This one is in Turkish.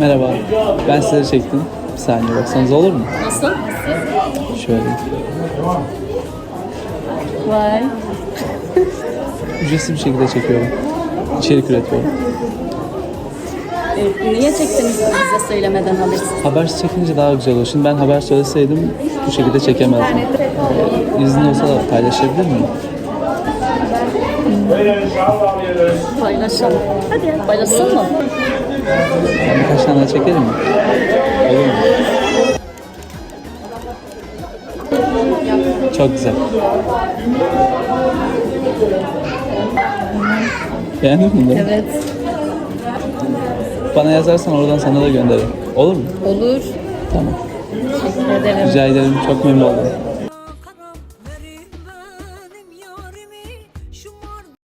Merhaba. Ben sizleri çektim. Bir saniye baksanız olur mu? Nasıl? Şöyle. Vay. Ücretsiz bir şekilde çekiyorum. İçerik üretiyorum. E, niye çektiniz bize söylemeden habersiz? Haber çekince daha güzel olur. Şimdi ben haber söyleseydim bu şekilde çekemezdim. İzin olsa da paylaşabilir miyim? Paylaşalım. Hadi paylaşsın mı? Ben birkaç tane çekelim mi? Olur mu? Çok güzel. Beğendin mi bunu? Evet. Bana yazarsan oradan sana da gönderirim. Olur mu? Olur. Tamam. Teşekkür ederim. Rica ederim. Çok memnun oldum.